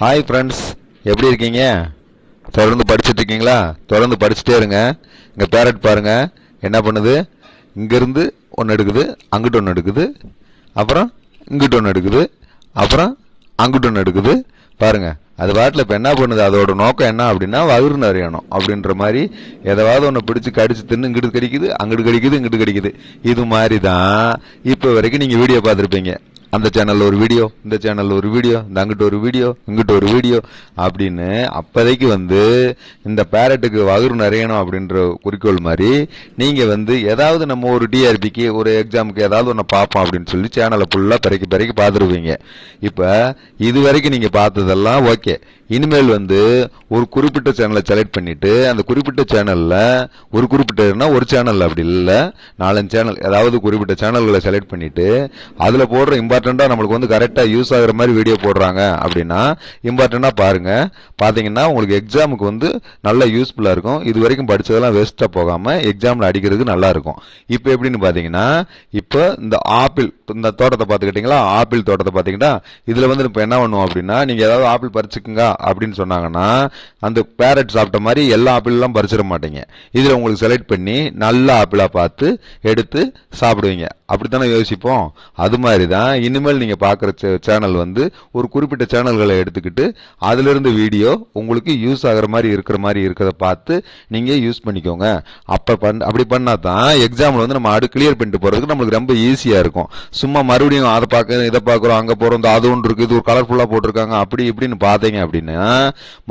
Hi friends எப்படி இருக்கீங்க? தொடர்ந்து படிச்சுட்டு இருக்கீங்களா? தொடர்ந்து படிச்சுட்டே இருங்க. இங்கே பேரட் பாருங்க. என்ன பண்ணுது? இங்கேருந்து ஒன்று எடுக்குது அங்கிட்டு ஒன்று எடுக்குது. அப்புறம் இங்கிட்டு ஒன்று எடுக்குது. அப்புறம் அங்கிட்டு ஒன்று எடுக்குது. பாருங்க. அது பாட்டில் இப்போ என்ன பண்ணுது? அதோட நோக்கம் என்ன அப்படின்னா வயிறு நிறையணும் அப்படின்ற மாதிரி எதாவது ஒன்று பிடிச்சி கடிச்சு தின்னு இங்கிட்டு கடிக்குது அங்கிட்டு கடிக்குது இங்கிட்டு கடிக்குது. இது மாதிரி தான் இப்போ வரைக்கும் நீங்கள் வீடியோ பார்த்துருப்பீங்க. அந்த சேனலில் ஒரு வீடியோ இந்த சேனலில் ஒரு வீடியோ இந்த அங்கிட்ட ஒரு வீடியோ இங்கிட்ட ஒரு வீடியோ அப்படின்னு அப்போதைக்கு வந்து இந்த பேரட்டுக்கு வகுறு நிறையணும் அப்படின்ற குறிக்கோள் மாதிரி நீங்கள் வந்து ஏதாவது நம்ம ஒரு டிஆர்பிக்கு ஒரு எக்ஸாமுக்கு ஏதாவது ஒன்று பார்ப்போம் அப்படின்னு சொல்லி சேனலை ஃபுல்லாக பிறக்கி பிறக்கி பார்த்துருவீங்க. இப்போ இது வரைக்கும் நீங்கள் பார்த்ததெல்லாம் ஓகே இனிமேல் வந்து ஒரு குறிப்பிட்ட சேனலை செலக்ட் பண்ணிட்டு அந்த குறிப்பிட்ட சேனலில் ஒரு குறிப்பிட்டனா ஒரு சேனல் அப்படி இல்லை நாலஞ்சு சேனல் ஏதாவது குறிப்பிட்ட சேனல்களை செலக்ட் பண்ணிட்டு அதில் போடுற இம்பார்ட்டண்ட்டாக நம்மளுக்கு வந்து கரெக்டாக யூஸ் ஆகுற மாதிரி வீடியோ போடுறாங்க அப்படின்னா இம்பார்ட்டண்ட்டாக பாருங்கள் பார்த்தீங்கன்னா உங்களுக்கு எக்ஸாமுக்கு வந்து நல்ல யூஸ்ஃபுல்லாக இருக்கும். இது வரைக்கும் படித்ததெல்லாம் வேஸ்ட்டாக போகாமல் எக்ஸாமில் அடிக்கிறதுக்கு நல்லா இருக்கும். இப்போ எப்படின்னு பார்த்தீங்கன்னா இப்போ இந்த ஆப்பிள் இந்த தோட்டத்தை பார்த்துக்கிட்டிங்களா? ஆப்பிள் தோட்டத்தை பார்த்தீங்கன்னா இதில் வந்து இப்போ என்ன பண்ணுவோம் அப்படின்னா நீங்கள் ஏதாவது ஆப்பிள் பறிச்சுக்குங்க அப்படின்னு சொன்னாங்கன்னா அந்த பேரட் சாப்பிட்ட மாதிரி எல்லா ஆப்பிள்லாம் பறிச்சிட மாட்டீங்க. இதில் உங்களுக்கு செலக்ட் பண்ணி நல்ல ஆப்பிளா பார்த்து எடுத்து சாப்பிடுவீங்க. அப்படித்தானே யோசிப்போம்? அது மாதிரி தான் இனிமேல் நீங்கள் பார்க்குற சேனல் வந்து ஒரு குறிப்பிட்ட சேனல்களை எடுத்துக்கிட்டு அதிலிருந்து வீடியோ உங்களுக்கு யூஸ் ஆகுற மாதிரி இருக்கிற மாதிரி இருக்கிறத பார்த்து நீங்கள் யூஸ் பண்ணிக்கோங்க. அப்போ பண் அப்படி பண்ணால் தான் எக்ஸாமில் வந்து நம்ம அடு கிளியர் பண்ணிட்டு போகிறதுக்கு நம்மளுக்கு ரொம்ப ஈஸியாக இருக்கும். சும்மா மறுபடியும் அதை பார்க்க இதை பார்க்குறோம் அங்கே போகிறோம் இந்த அது ஒன்று இருக்குது இது ஒரு கலர்ஃபுல்லாக போட்டிருக்காங்க அப்படி இப்படின்னு பார்த்தீங்க அப்படின்னா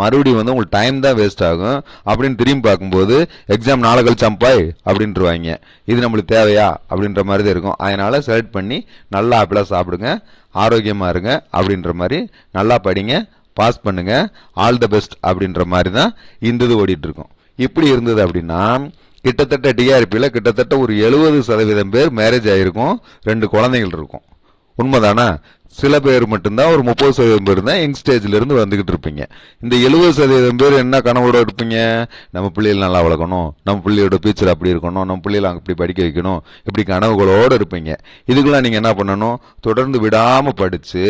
மறுபடியும் வந்து உங்களுக்கு டைம் தான் வேஸ்ட் ஆகும். அப்படின்னு திரும்பி பார்க்கும்போது எக்ஸாம் நாளை கழிச்சாம்பாய் அப்படின்ட்டுருவாங்க இது நம்மளுக்கு தேவையா? அப்படின்ற மாதிரி தான் இருக்கும். அதனால செலக்ட் பண்ணி நல்லா ஆப்பிளாக சாப்பிடுங்க. ஆரோக்கியமா இருங்க அப்படின்ற மாதிரி நல்லா படிங்க. பாஸ் பண்ணுங்க. ஆல் த பெஸ்ட் அப்படின்ற மாதிரி தான் இந்த இது ஓடிட்டுருக்கோம் இப்படி இருந்தது அப்படின்னா கிட்டத்தட்ட டிஆர்பியில் கிட்டத்தட்ட ஒரு எழுபது சதவீதம் பேர் மேரேஜ் ஆகிருக்கும் ரெண்டு குழந்தைகள் இருக்கும். உண்மைதானா? சில பேர் மட்டும்தான் ஒரு முப்பது சதவீதம் பேர் தான் யங் ஸ்டேஜ்லேருந்து வந்துக்கிட்டு இருப்பீங்க. இந்த எழுபது சதவீதம் பேர் என்ன கனவோட இருப்பீங்க? நம்ம பிள்ளைகள் நல்லா வளர்க்கணும். நம்ம பிள்ளையோட ஃபியூச்சர் அப்படி இருக்கணும். நம்ம பிள்ளைகளை அப்படி படிக்க வைக்கணும். இப்படி கனவுகளோடு இருப்பீங்க. இதுக்கெல்லாம் நீங்கள் என்ன பண்ணணும்? தொடர்ந்து விடாமல் படித்து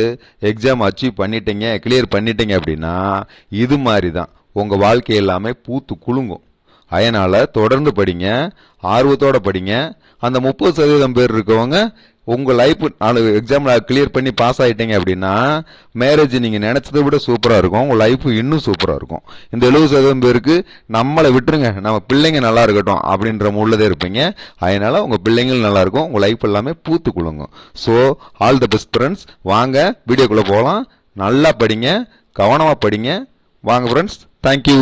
எக்ஸாம் அச்சீவ் பண்ணிட்டீங்க கிளியர் பண்ணிட்டீங்க அப்படின்னா இது மாதிரி தான் உங்கள் வாழ்க்கை எல்லாமே பூத்து குலுங்கும். அதனால் தொடர்ந்து படிங்க ஆர்வத்தோட படிங்க. அந்த முப்பது சதவீதம் பேர் இருக்கவங்க உங்கள் லைஃப் நாலு எக்ஸாம்ல கிளியர் பண்ணி பாஸ் ஆகிட்டீங்க அப்படின்னா மேரேஜ் நீங்கள் நினச்சதை விட சூப்பராக இருக்கும். உங்கள் லைஃப் இன்னும் சூப்பராக இருக்கும். இந்த எழுபது சதவீதம் பேருக்கு நம்மளை விட்டுருங்க. நம்ம பிள்ளைங்க நல்லா இருக்கட்டும் அப்படின்ற உள்ளதே இருப்பீங்க. அதனால் உங்கள் பிள்ளைங்களும் நல்லா இருக்கும். உங்கள் லைஃப் எல்லாமே பூத்து குலுங்கும். So all the best friends வாங்க வீடியோக்குள்ளே போகலாம் நல்லா படிங்க. கவனமாக படிங்க. வாங்க ஃப்ரெண்ட்ஸ் தேங்க்யூ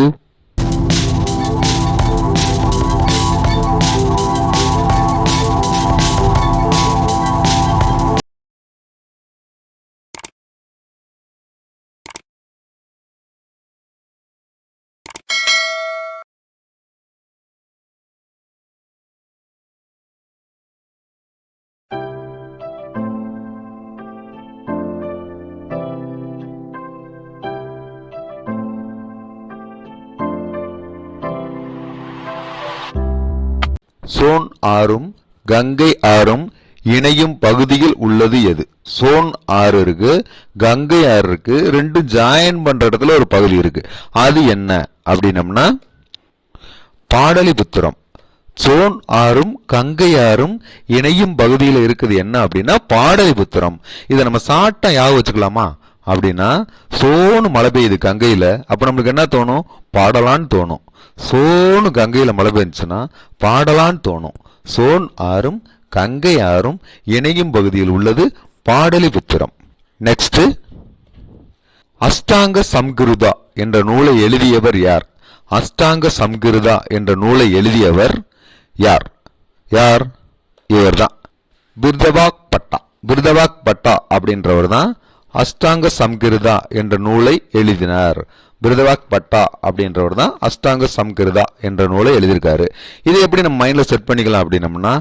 சோன் ஆறும் கங்கை ஆறும் இணையும் பகுதியில் உள்ளது எது? சோன் ஆறு இருக்கு கங்கை ஆறு இருக்கு ரெண்டு ஜாயின் பண்ற இடத்துல ஒரு பகுதி இருக்கு. அது என்ன? அப்படின்னம்னா பாடலிபுத்திரம். சோன் ஆறும் கங்கை ஆறும் இணையும் பகுதியில் இருக்குது என்ன அப்படின்னா பாடலிபுத்திரம். இதை நம்ம சாட்டா யாக வச்சுக்கலாமா? அப்படின்னா சோனு மழை பெய்யுது கங்கையில் அப்போ நம்மளுக்கு என்ன தோணும்? பாடலான்னு தோணும். சோனு கங்கையில் மழை பெஞ்சுன்னா பாடலான்னு தோணும். சோன் ஆறும் கங்கை ஆறும் இணையும் பகுதியில் உள்ளது பாடலிபுத்திரம் நெக்ஸ்ட் அஷ்டாங்க சம்கிருதா என்ற நூலை எழுதியவர் யார்? அஷ்டாங்க சம்கிருதா என்ற நூலை எழுதியவர் யார்? யார்? இவர்தான். பிர்தபாக் பட்டா. பிர்தபாக் பட்டா அப்படின்றவர் தான் அஷ்டாங்க சம்கிருதா என்ற நூலை எழுதினார். பிருதவாக் பட்டா அப்படின்றவர் தான் அஷ்டாங்க சம்கிருதா என்ற நூலை எழுதியிருக்காரு. இதை எப்படி நம்ம மைண்டில் செட் பண்ணிக்கலாம் அப்படின்னம்னா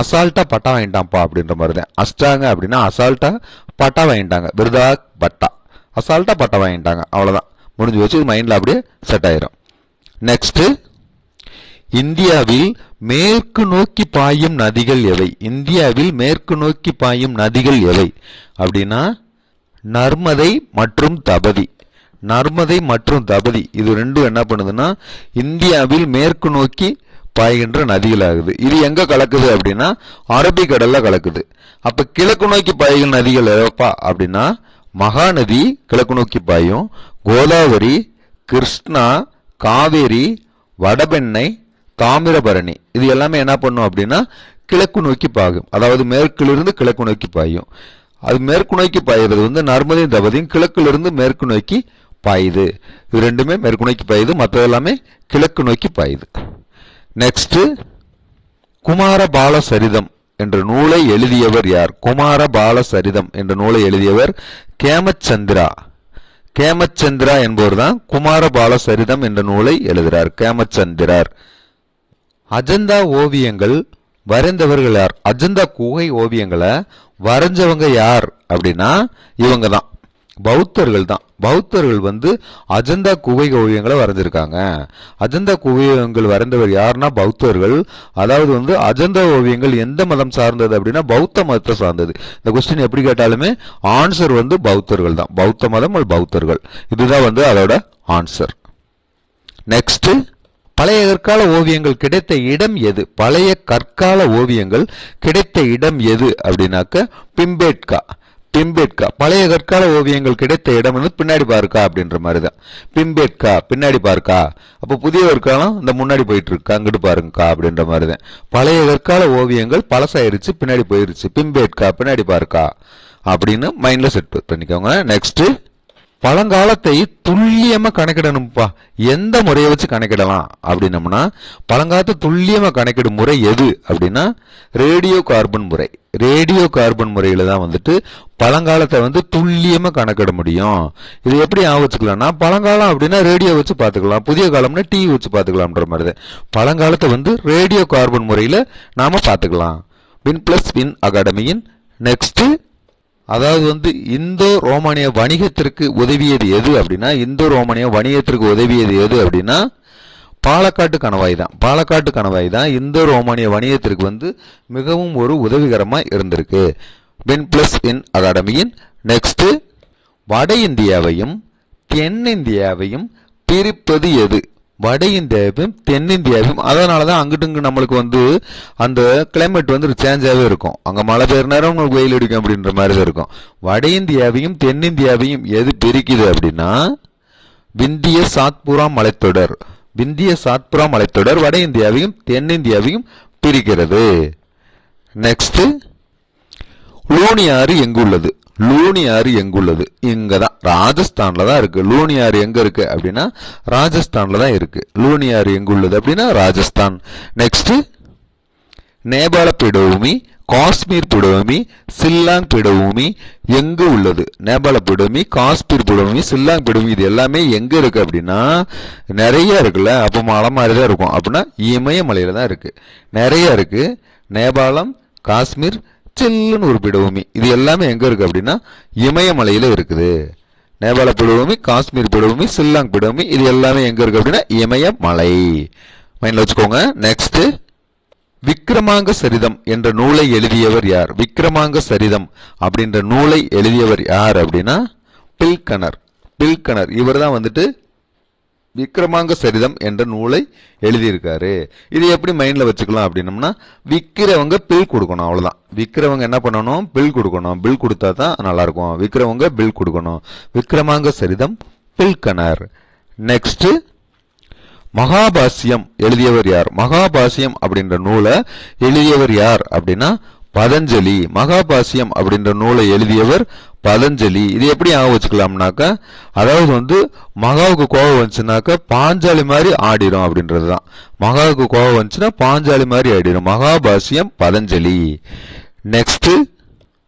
அசால்ட்டா பட்டா வாங்கிட்டான்ப்பா அப்படின்ற மாதிரி தான் அஷ்டாங்க அப்படின்னா அசால்ட்டா பட்டா வாங்கிட்டாங்க. பிருதவாக் பட்டா. அசால்ட்டா பட்டா வாங்கிட்டாங்க. அவ்வளோதான் முடிஞ்சு வச்சு மைண்டில் அப்படியே செட் ஆயிரும். நெக்ஸ்ட் இந்தியாவில் மேற்கு நோக்கி பாயும் நதிகள் எவை? இந்தியாவில் மேற்கு நோக்கி பாயும் நதிகள் எவை? அப்படின்னா நர்மதை மற்றும் தபதி. நர்மதை மற்றும் தபதி. இது ரெண்டும் என்ன பண்ணுதுன்னா இந்தியாவில் மேற்கு நோக்கி பாய்கின்ற நதிகளாகுது. இது எங்க கலக்குது அப்படின்னா அரபிக்கடல்ல கலக்குது. அப்ப கிழக்கு நோக்கி பாய்கிற நதிகள் எதப்பா அப்படின்னா மகாநதி கிழக்கு நோக்கி பாயும். கோதாவரி கிருஷ்ணா காவேரி வடபெண்ணை தாமிரபரணி. இது எல்லாமே என்ன பண்ணும் அப்படின்னா கிழக்கு நோக்கி பாயும். அதாவது மேற்கிலிருந்து கிழக்கு நோக்கி பாயும். அது மேற்கு நோக்கி பாயுறது வந்து நர்மதையும் தபதியும் கிழக்கிலிருந்து மேற்கு நோக்கி பாயுது இது ரெண்டுமே மேற்கு நோக்கி பாயுது மற்றது எல்லாமே கிழக்கு நோக்கி பாயுது நெக்ஸ்ட் குமார பால சரிதம் என்ற நூலை எழுதியவர் யார்? குமார பால சரிதம் என்ற நூலை எழுதியவர் கேமச்சந்திரா. கேமச்சந்திரா என்பவர் தான் குமார பால சரிதம் என்ற நூலை எழுதுகிறார் கேமச்சந்திரார். அஜந்தா ஓவியங்கள் வரைந்தவர்கள் யார்? அஜந்தா குகை ஓவியங்களை வரைஞ்சவங்க யார் அப்படின்னா இவங்க தான் பௌத்தர்கள் தான். பௌத்தர்கள் வந்து அஜந்தா குகை ஓவியங்களை வரைஞ்சிருக்காங்க. அஜந்தா குகையங்கள் வரைந்தவர் யாருன்னா பௌத்தர்கள். அதாவது வந்து அஜந்தா ஓவியங்கள் எந்த மதம் சார்ந்தது அப்படின்னா பௌத்த மதத்தை சார்ந்தது. இந்த கொஸ்டின் எப்படி கேட்டாலுமே ஆன்சர் வந்து பௌத்தர்கள் தான். பௌத்த மதம் அல்லது பௌத்தர்கள். இதுதான் வந்து அதோட ஆன்சர் நெக்ஸ்ட் பழைய கற்கால ஓவியங்கள் கிடைத்த இடம் எது? பழைய கற்கால ஓவியங்கள் கிடைத்த இடம் எது அப்படின்னாக்க பிம்பேட்கா. பிம்பேட்கா. பழைய கற்கால ஓவியங்கள் கிடைத்த இடம் வந்து பின்னாடி பார்க்கா அப்படின்ற மாதிரி தான் பிம்பேட்கா பின்னாடி பார்க்கா. அப்போ புதிய கற்காலம் இந்த முன்னாடி போயிட்டு இருக்கா அங்கிட்டு பாருங்கக்கா அப்படின்ற மாதிரி தான் பழைய கற்கால ஓவியங்கள் பழசாயிருச்சு பின்னாடி போயிருச்சு. பிம்பேட்கா பின்னாடி பார்க்கா அப்படின்னு மைண்டில் செட் பண்ணிக்கோங்க. நெக்ஸ்ட்டு பழங்காலத்தை துல்லியமா கணக்கிடணும்ப்பா எந்த முறையை வச்சு கணக்கிடலாம்? அப்படின்னம்னா பழங்காலத்தை துல்லியமா கணக்கிடும் முறை எது? அப்படின்னா ரேடியோ கார்பன் முறை. ரேடியோ கார்பன் முறையில தான் வந்துட்டு பழங்காலத்தை வந்து துல்லியமா கணக்கிட முடியும். இது எப்படி ஞாபகம் வச்சுக்கலாம்னா பழங்காலம் அப்படின்னா ரேடியோ வச்சு பார்த்துக்கலாம். புதிய காலம்னா டிவி வச்சு பார்த்துக்கலாம்ன்ற மாதிரி தான். பழங்காலத்தை வந்து ரேடியோ கார்பன் முறையில நாம பார்த்துக்கலாம். வின் பிளஸ் வின் அகாடமியின் நெக்ஸ்ட்டு அதாவது வந்து இந்தோ ரோமானிய வணிகத்திற்கு உதவியது எது அப்படின்னா இந்தோ ரோமானிய வணிகத்திற்கு உதவியது எது அப்படின்னா பாலக்காட்டு கணவாய் தான். பாலக்காட்டு கணவாய் தான் இந்தோ ரோமானிய வணிகத்திற்கு வந்து மிகவும் ஒரு உதவிகரமாக இருந்திருக்கு. பென் பிளஸ் இன் அகாடமியின் நெக்ஸ்ட்டு வட இந்தியாவையும் தென்னிந்தியாவையும் பிரிப்பது எது? வட இந்தியாவையும் தென்னிந்தியாவையும் அதனால தான் அங்கிட்டு இங்கு நம்மளுக்கு வந்து அந்த கிளைமேட் வந்து சேஞ்சாகவே இருக்கும். அங்கே மழை பெய்கிற நேரம் நம்மளுக்கு வெயில் அடிக்கும் அப்படின்ற மாதிரி தான் இருக்கும். வட இந்தியாவையும் தென்னிந்தியாவையும் எது பிரிக்குது அப்படின்னா விந்திய சாத்புரா மலைத்தொடர். விந்திய சாத்புரா மலைத்தொடர் வட இந்தியாவையும் தென்னிந்தியாவையும் பிரிக்கிறது. நெக்ஸ்ட் லூனி ஆறு எங்குள்ளது? லூனி ஆறு எங்குள்ளது? இங்க தான் ராஜஸ்தான்ல தான் இருக்கு. லூனி ஆறு எங்க இருக்கு அப்படின்னா ராஜஸ்தான்ல தான் இருக்கு. லூனி ஆறு எங்குள்ளது அப்படின்னா ராஜஸ்தான். நெக்ஸ்ட் நேபாள பீடபூமி காஷ்மீர் பீடபூமி சில்லாங் பீடபூமி எங்கு உள்ளது? நேபாள பீடபூமி காஷ்மீர் பீடபூமி சில்லாங் பீடபூமி இது எல்லாமே எங்க இருக்கு அப்படின்னா நிறைய இருக்குல்ல. அப்போ மலை மாதிரி தான் இருக்கும். அப்படின்னா இமயமலையில தான் இருக்கு. நிறைய இருக்கு. நேபாளம் காஷ்மீர் சில்லுன்னு ஒரு பீடபூமி. இது எல்லாமே எங்கே இருக்குது அப்படின்னா இமயமலையில் இருக்குது. நேபாள பீடபூமி காஷ்மீர் பீடபூமி சில்லாங் பீடபூமி இது எல்லாமே எங்கே இருக்குது அப்படின்னா இமயமலை. மைண்டில் வச்சுக்கோங்க நெக்ஸ்ட்டு விக்ரமாங்க சரிதம் என்ற நூலை எழுதியவர் யார்? விக்ரமாங்க சரிதம் அப்படின்ற நூலை எழுதியவர் யார் அப்படின்னா பில்கனர் பில்கனர் இவர் தான் வந்துட்டு விக்ரமாங்க சரிதம் என்ற நூலை எழுதியிருக்காரு. இது எப்படி மைண்ட்ல வச்சுக்கலாம் அப்படின்னம்னா விக்கிறவங்க பில் கொடுக்கணும் அவ்வளோதான் விக்கிறவங்க என்ன பண்ணணும்? பில் கொடுக்கணும். பில் கொடுத்தா தான் நல்லாயிருக்கும். விக்கிறவங்க பில் கொடுக்கணும். விக்ரமாங்க சரிதம் பில்கனர் நெக்ஸ்ட்டு மகாபாசியம் எழுதியவர் யார்? மகாபாசியம் அப்படின்ற நூலை எழுதியவர் யார் அப்படின்னா பதஞ்சலி மகாபாசியம் அப்படின்ற நூலை எழுதியவர் பதஞ்சலி. இது எப்படி ஞாபகம் வச்சுக்கலாம்னாக்கா அதாவது வந்து மகாவுக்கு கோபம் வந்துச்சுனாக்கா பாஞ்சாலி மாதிரி ஆடிடும் அப்படின்றது தான் மகாவுக்கு கோபம் வந்துச்சுன்னா பாஞ்சாலி மாதிரி ஆடிடும் மகாபாசியம் பதஞ்சலி. நெக்ஸ்ட்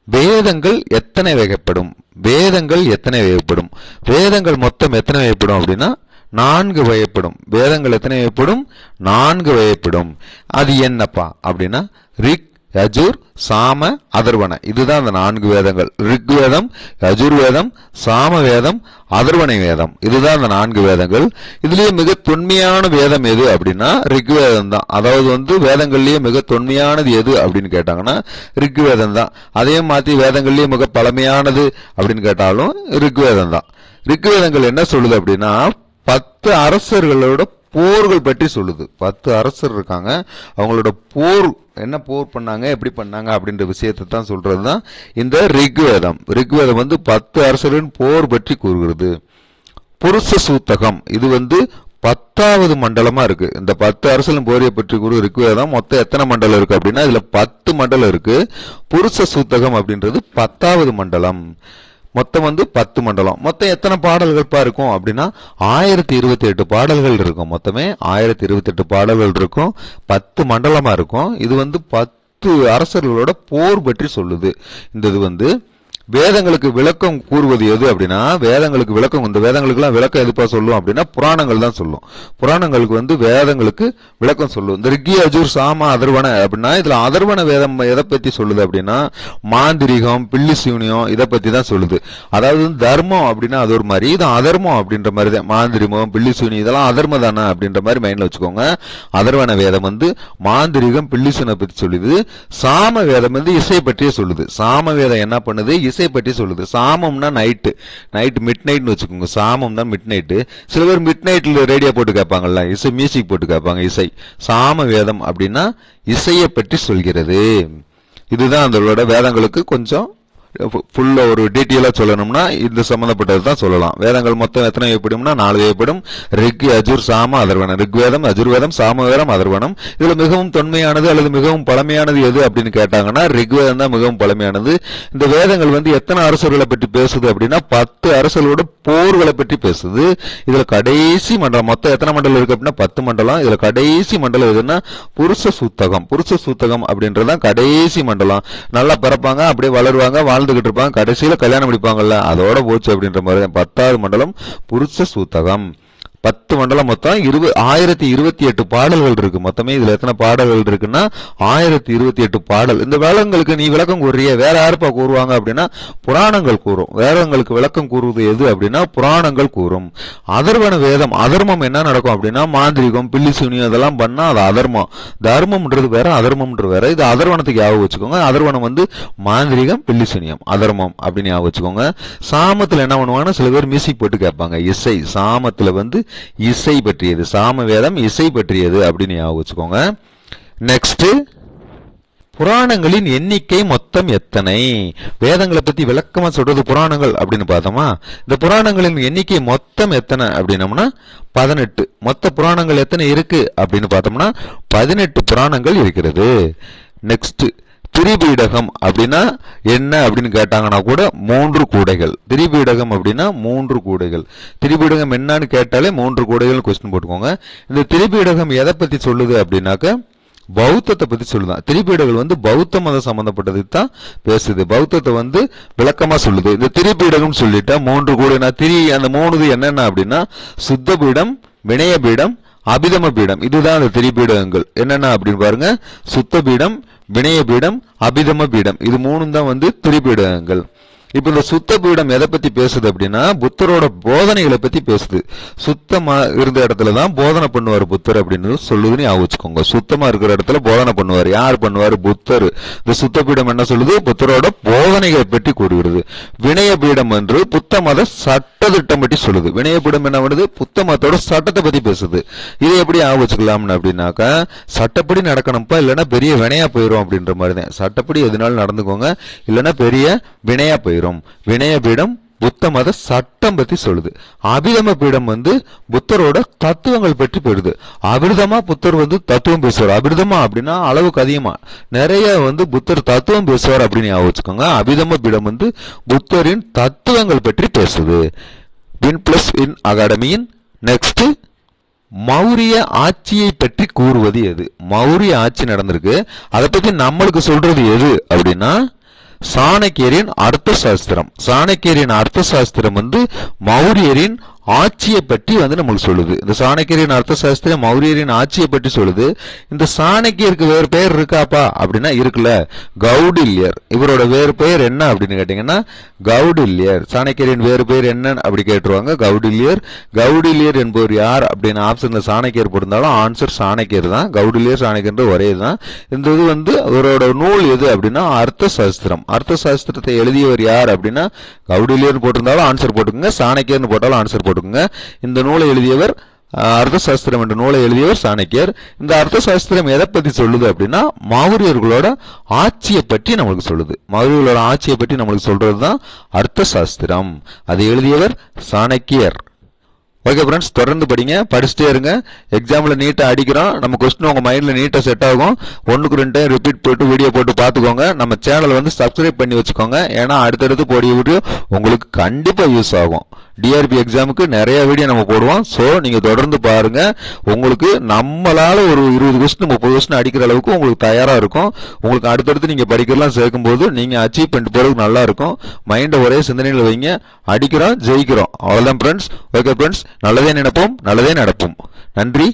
வேதங்கள் எத்தனை வகைப்படும்? வேதங்கள் எத்தனை வகைப்படும்? வேதங்கள் மொத்தம் எத்தனை வகைப்படும் அப்படின்னா நான்கு வகைப்படும். வேதங்கள் எத்தனை வகைப்படும்? நான்கு வகைப்படும். அது என்னப்பா அப்படின்னா ரிக் யஜூர் சாம அதர்வன. இதுதான் அந்த நான்கு வேதங்கள். ரிக்வேதம் யஜுர்வேதம் சாம வேதம் அதர்வனை வேதம் இதுதான் அந்த நான்கு வேதங்கள். இதுலேயே மிக தொன்மையான வேதம் எது அப்படின்னா ரிக்வேதம் தான் அதாவது வந்து வேதங்கள்லேயே மிக தொன்மையானது எது அப்படின்னு கேட்டாங்கன்னா ரிக்வேதம் தான் அதே மாதிரி வேதங்கள்லேயே மிக பழமையானது அப்படின்னு கேட்டாலும் ரிக்வேதம் தான் ரிக்வேதங்கள் என்ன சொல்லுது அப்படின்னா பத்து அரசர்களோட போர்கள் பற்றி சொல்லுது. பத்து அரசர் இருக்காங்க. அவங்களோட போர் என்ன போர் பண்ணாங்க எப்படி பண்ணாங்க அப்படின்ற விஷயத்தை தான் சொல்றது தான் இந்த ரிக்வேதம். ரிக்வேதம் வந்து பத்து அரசர்களின் போர் பற்றி கூறுகிறது. புருஷ சூத்தகம். இது வந்து பத்தாவது மண்டலமா இருக்கு. இந்த பத்து அரசலும் போரியை பற்றி கூறு ரிக்வேதம் மொத்தம் எத்தனை மண்டலம் இருக்கு அப்படின்னா இதுல பத்து மண்டலம் இருக்கு. புருஷ சூத்தகம் அப்படின்றது பத்தாவது மண்டலம். மொத்தம் வந்து பத்து மண்டலம். மொத்தம் எத்தனை பாடல்கள்ப்பா இருக்கும் அப்படின்னா ஆயிரத்தி இருபத்தி எட்டு பாடல்கள் இருக்கும். மொத்தமே ஆயிரத்தி இருபத்தி எட்டு பாடல்கள் இருக்கும். பத்து மண்டலமா இருக்கும். இது வந்து பத்து அரசர்களோட போர் பற்றி சொல்லுது. இந்த இது வந்து வேதங்களுக்கு விளக்கம் கூறுவது எது அப்படின்னா வேதங்களுக்கு விளக்கம் இந்த வேதங்களுக்குலாம் விளக்கம் எதுப்பா சொல்லும் அப்படின்னா புராணங்கள் தான் சொல்லும். புராணங்களுக்கு வந்து வேதங்களுக்கு விளக்கம் சொல்லும். இந்த ரிக்கி அஜூர் சாம அதர்வன அப்படின்னா இதுல அதர்வன வேதம் எதை பத்தி சொல்லுது அப்படின்னா மாந்திரிகம் பில்லி சூனியம் இதை பத்தி தான் சொல்லுது. அதாவது தர்மம் அப்படின்னா அது ஒரு மாதிரி இது அதர்மம் அப்படின்ற மாதிரி தான். மாந்திரிகம் பில்லி சூனியம் இதெல்லாம் அதர்ம தானே அப்படின்ற மாதிரி மைண்ட்ல வச்சுக்கோங்க. அதர்வன வேதம் வந்து மாந்திரிகம் பில்லி சூனியை பத்தி சொல்லுது. சாம வேதம் வந்து இசை பற்றியே சொல்லுது. சாம வேதம் என்ன பண்ணுது? இசை பற்றி சொல்லுது. சாமம்னா நைட்டு நைட் மிட் நைட்னு வச்சுக்கோங்க. சாமம்னா மிட் நைட்டு சில பேர் மிட் நைட்ல ரேடியோ போட்டு கேட்பாங்கல்ல. இசை மியூசிக் போட்டு கேட்பாங்க. இசை. சாம வேதம் அப்படின்னா இசையை பற்றி சொல்கிறது. இதுதான் அதோட வேதங்களுக்கு கொஞ்சம் ஃபுல்லா ஒரு டீட்டெயிலா சொல்லணும்னா இந்த சம்பந்தப்பட்டது தான் சொல்லலாம். வேதங்கள் மொத்தம் எத்தனை வகைப்படும்னா நாலு வகைப்படும் ரிக் அஜுர் சாம அதர்வனம் ரிக்வேதம் அஜுர்வேதம் சாமவேதம் அதர்வனம் இதுல மிகவும் தொன்மையானது அல்லது மிகவும் பழமையானது எது அப்படின்னு கேட்டாங்கன்னா ரிக்வேதம் தான் மிகவும் பழமையானது. இந்த வேதங்கள் வந்து எத்தனை அரசர்களை பற்றி பேசுது அப்படின்னா பத்து அரசர்களோட போர்களை பற்றி பேசுது. இதுல கடைசி மண்டலம் மொத்தம் எத்தனை மண்டலம் இருக்கு அப்படின்னா பத்து மண்டலம். இதுல கடைசி மண்டலம் எதுன்னா புருஷ சூத்தகம். புருஷ சூத்தகம் அப்படின்றதான் கடைசி மண்டலம். நல்லா பிறப்பாங்க அப்படியே வளருவாங்க வாழ்ந்துகிட்டு இருப்பாங்க கடைசியில கல்யாணம் முடிப்பாங்கல்ல. அதோட போச்சு அப்படின்ற மாதிரி தான். பத்தாவது மண்டலம் புருஷ சூத்தகம். பத்து மண்டலம் மொத்தம் இருபது ஆயிரத்தி இருபத்தி எட்டு பாடல்கள் இருக்கு. மொத்தமே இதுல எத்தனை பாடல்கள் இருக்குன்னா ஆயிரத்தி இருபத்தி எட்டு பாடல். இந்த வேதங்களுக்கு நீ விளக்கம் கூறிய வேற யாருப்பா கூறுவாங்க அப்படின்னா புராணங்கள் கூறும். வேதங்களுக்கு விளக்கம் கூறுவது எது அப்படின்னா புராணங்கள் கூறும். அதர்வன வேதம் அதர்மம் என்ன நடக்கும் அப்படின்னா மாந்திரிகம் பில்லி சூனியம் இதெல்லாம் பண்ணா அது அதர்மம். தர்மம்ன்றது வேற அதர்மம்ன்றது வேற. இது அதர்வனத்துக்கு ஞாபகம் வச்சுக்கோங்க. அதர்வனம் வந்து மாந்திரிகம் பில்லி சூனியம் அதர்மம் அப்படின்னு ஞாபகம் வச்சுக்கோங்க. சாமத்துல என்ன பண்ணுவாங்கன்னா சில பேர் மியூசிக் போட்டு கேட்பாங்க. இசை சாமத்துல வந்து இசை பற்றியது. சாம வேதம் இசை பற்றியது அப்படின்னு ஞாபகம் வச்சுக்கோங்க. நெக்ஸ்ட் புராணங்களின் எண்ணிக்கை மொத்தம் எத்தனை? வேதங்களை பத்தி விளக்கமா சொல்றது புராணங்கள் அப்படின்னு பார்த்தோமா? இந்த புராணங்களின் எண்ணிக்கை மொத்தம் எத்தனை அப்படின்னம்னா பதினெட்டு. மொத்த புராணங்கள் எத்தனை இருக்கு அப்படின்னு பார்த்தோம்னா பதினெட்டு புராணங்கள் இருக்கிறது. நெக்ஸ்ட் திரிபீடகம் அப்படின்னா என்ன அப்படின்னு கேட்டாங்கன்னா கூட மூன்று கூடைகள். திரிபீடகம் அப்படின்னா மூன்று கூடைகள். திரிபீடகம் என்னன்னு கேட்டாலே மூன்று கூடைகள் கொஸ்டின் போட்டுக்கோங்க. இந்த திரிபீடகம் எதை பற்றி சொல்லுது அப்படின்னாக்க பௌத்தத்தை பற்றி சொல்லுதான் திரிபீடங்கள் வந்து பௌத்த மதம் சம்பந்தப்பட்டது தான் பேசுது. பௌத்தத்தை வந்து விளக்கமா சொல்லுது. இந்த திரிபீடகம் சொல்லிட்டா மூன்று கூடைனா திரி அந்த மூணுது என்னென்ன அப்படின்னா சுத்த பீடம் வினய பீடம் அபிதம பீடம். இதுதான் அந்த திரிபீடகங்கள். என்னென்ன அப்படின்னு பாருங்க. சுத்த பீடம் வினய பீடம் அபிதம பீடம் இது மூணும் தான் வந்து திரிபீடங்கள். இப்ப இந்த சுத்த பீடம் எதை பத்தி பேசுது அப்படின்னா புத்தரோட போதனைகளை பத்தி பேசுது. சுத்தமா இருந்த இடத்துல தான் போதனை பண்ணுவார் புத்தர் அப்படின்னு சொல்லுதுன்னு ஞாபகம் சுத்தமா இருக்கிற இடத்துல போதனை பண்ணுவார். யார் பண்ணுவார்? புத்தர். இந்த சுத்த பீடம் என்ன சொல்லுது? புத்தரோட போதனைகளை பற்றி கூறுகிறது. வினய பீடம் என்று புத்த மத சட்டத்திட்டம் பற்றி சொல்லுது. வினய பீடம் என்ன பண்ணுது? புத்த மதத்தோட சட்டத்தை பத்தி பேசுது. இதை எப்படி ஞாபகம் வச்சுக்கலாம்னு அப்படின்னாக்கா சட்டப்படி நடக்கணும்ப்பா இல்லைன்னா பெரிய வினையா போயிடும் அப்படின்ற மாதிரி தான் சட்டப்படி எதுனாலும் நடந்துக்கோங்க. இல்லைன்னா பெரிய வினையா போயிரும் வினய பீடம் புத்த மத சட்டம் பத்தி சொல்லுது. அபிதம பீடம் வந்து புத்தரோட தத்துவங்கள் பற்றி போயிடுது. அபிர்தமா புத்தர் வந்து தத்துவம் பேசுவார். அபிர்தமா அப்படின்னா அளவுக்கு அதிகமா. நிறைய வந்து புத்தர் தத்துவம் பேசுவார் அப்படின்னு ஞாபகம் வச்சுக்கோங்க. அபிதம பீடம் வந்து புத்தரின் தத்துவங்கள் பற்றி பேசுது. வின் பிளஸ் வின் அகாடமியின் நெக்ஸ்ட் மௌரிய ஆட்சியை பற்றி கூறுவது எது? மௌரிய ஆட்சி நடந்திருக்கு. அதை பத்தி நம்மளுக்கு சொல்றது எது அப்படின்னா சாணக்கியரின் அர்த்த சாஸ்திரம். சாணக்கியரின் அர்த்த சாஸ்திரம் வந்து மௌரியரின் ஆட்சியை பற்றி வந்து நம்மளுக்கு சொல்லுது. இந்த சாணக்கியரின் அர்த்த சாஸ்திரம் மௌரியரின் ஆட்சியை பற்றி சொல்லுது. இந்த சாணக்கியருக்கு வேறு பெயர் இருக்காப்பா? அப்படின்னா இருக்குல்ல கௌடில்யர். இவரோட வேறு பெயர் என்ன அப்படின்னு கேட்டீங்கன்னா கௌடில்யர். சாணக்கியரின் வேறு பெயர் என்னன்னு அப்படி கேட்டுருவாங்க? கௌடில்யர். கௌடில்யர் என்பவர் யார் அப்படின்னு ஆப்ஷன்ல சாணக்கியர் போட்டிருந்தாலும் ஆன்சர் சாணக்கியர் தான். கௌடில்யர் சாணக்கியர் ஒரே தான் இந்த இது வந்து அவரோட நூல் எது அப்படின்னா அர்த்த சாஸ்திரம் அர்த்த சாஸ்திரத்தை எழுதியவர் யார் அப்படின்னா கௌடில்யர்னு போட்டிருந்தாலும் ஆன்சர் போட்டுக்கோங்க. சாணக்கியர்னு போட்டாலும் ஆன்சர் போட்டுக்கோங்க இந்த நூலை எழுதியவர் அர்த்தசாஸ்திரம் என்ற நூலை எழுதியவர் சாணக்கியர். இந்த அர்த்த சாஸ்திரம் எதை பற்றி சொல்லுது அப்படின்னா மாவுரியர்களோட ஆட்சியை பற்றி நம்மளுக்கு சொல்லுது. மாவுரியர்களோட ஆட்சியை பற்றி நம்மளுக்கு சொல்றது தான் அர்த்த சாஸ்திரம் அதை எழுதியவர் சாணக்கியர். ஓகே ஃப்ரெண்ட்ஸ் தொடர்ந்து படிங்க படிச்சுட்டே இருங்க. எக்ஸாமில் நீட்டாக அடிக்கிறோம். நம்ம கொஸ்டின் உங்கள் மைண்டில் நீட்டாக செட் ஆகும். ஒன்றுக்கு ரெண்டு டைம் ரிப்பீட் போட்டு வீடியோ போட்டு பார்த்துக்கோங்க. நம்ம சேனலை வந்து சப்ஸ்கிரைப் பண்ணி வச்சுக்கோங்க. ஏன்னா அடுத்தடுத்து போடிய வீடியோ உங்களுக்கு கண்டிப்பாக யூஸ் ஆகும். டிஆர்பி எக்ஸாமுக்கு நிறைய வீடியோ நம்ம போடுவோம். ஸோ நீங்கள் தொடர்ந்து பாருங்கள் உங்களுக்கு நம்மளால் ஒரு இருபது கொஸ்டின் முப்பது கொஸ்டின் அடிக்கிற அளவுக்கு உங்களுக்கு தயாராக இருக்கும். உங்களுக்கு அடுத்தடுத்து நீங்கள் படிக்கிறலாம் சேர்க்கும்போது நீங்கள் அச்சீவ் பண்ணிட்டு போகிறதுக்கு நல்லா இருக்கும். மைண்டை ஒரே சிந்தனையில் வைங்க. அடிக்கிறோம் ஜெயிக்கிறோம். அவ்வளோதான் ஃப்ரெண்ட்ஸ் ஓகே ஃப்ரெண்ட்ஸ் நல்லதே நினைப்போம் நல்லதே நடப்போம். நன்றி.